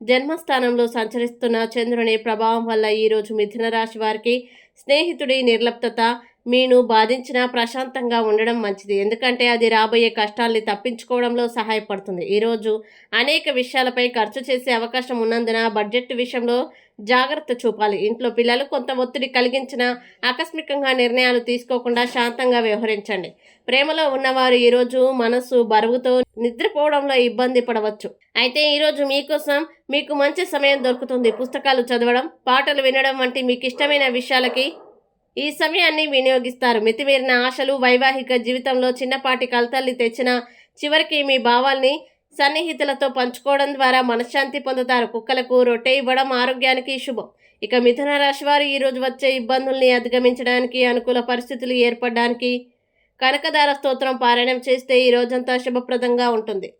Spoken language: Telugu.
జన్మస్థానంలో సంచరిస్తున్న చంద్రుని ప్రభావం వల్ల ఈరోజు మిథున రాశి వారికి స్నేహితుడి నిర్లప్తత మీను బాధించినా ప్రశాంతంగా ఉండడం మంచిది. ఎందుకంటే అది రాబోయే కష్టాల్ని తప్పించుకోవడంలో సహాయపడుతుంది. ఈరోజు అనేక విషయాలపై ఖర్చు చేసే అవకాశం ఉన్నందున బడ్జెట్ విషయంలో జాగ్రత్త చూపాలి. ఇంట్లో పిల్లలు కొంత ఒత్తిడి కలిగించిన ఆకస్మికంగా నిర్ణయాలు తీసుకోకుండా శాంతంగా వ్యవహరించండి. ప్రేమలో ఉన్నవారు ఈరోజు మనసు బరువుతో నిద్రపోవడంలో ఇబ్బంది పడవచ్చు. అయితే ఈరోజు మీకోసం మీకు మంచి సమయం దొరుకుతుంది పుస్తకాలు చదవడం పాటలు వినడం వంటి మీకు ఇష్టమైన విషయాలకి ఈ సమయాన్ని వినియోగిస్తారు. మితిమీరిన ఆశలు వైవాహిక జీవితంలో చిన్నపాటి కలతల్ని తెచ్చిన చివరికి మీ భావాల్ని సన్నిహితులతో పంచుకోవడం ద్వారా మనశ్శాంతి పొందుతారు. కుక్కలకు రొట్టె ఇవ్వడం ఆరోగ్యానికి శుభం. ఇక మిథున రాశి వారు ఈరోజు వచ్చే ఇబ్బందుల్ని అధిగమించడానికి అనుకూల పరిస్థితులు ఏర్పడడానికి కనకదార స్తోత్రం పారాయణం చేస్తే ఈ రోజంతా శుభప్రదంగా ఉంటుంది.